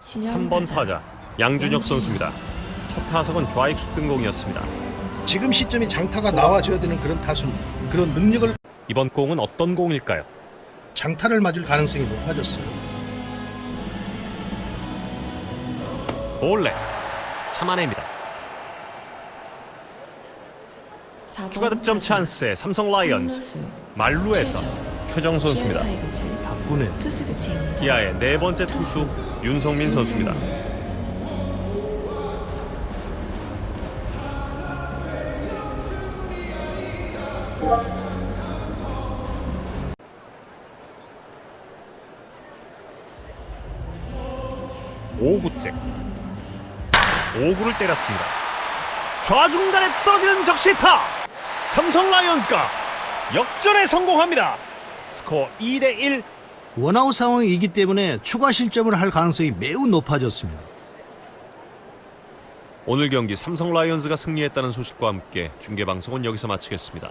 3번 타자 양준혁 선수입니다. 첫 타석은 좌익수 등공이었습니다. 지금 시점이 장타가 나와줘야 되는 그런 타수 그런 능력을 이번 공은 어떤 공일까요? 장타를 맞을 가능성이 높아졌어요. 볼넷 참아냅니다. 추가 득점 찬스에 삼성 라이언즈 말루에서 최정 선수입니다. 바꾸네. 투수 교체입니다. 기아의 네 번째 투수 윤성민 선수입니다. 오구째오구를 때렸습니다. 좌중간에 떨어지는 적시타! 삼성 라이온즈가 역전에 성공합니다. 스코어 2대 1 원아웃 상황이기 때문에 추가 실점을 할 가능성이 매우 높아졌습니다. 오늘 경기 삼성 라이온즈가 승리했다는 소식과 함께 중계 방송은 여기서 마치겠습니다.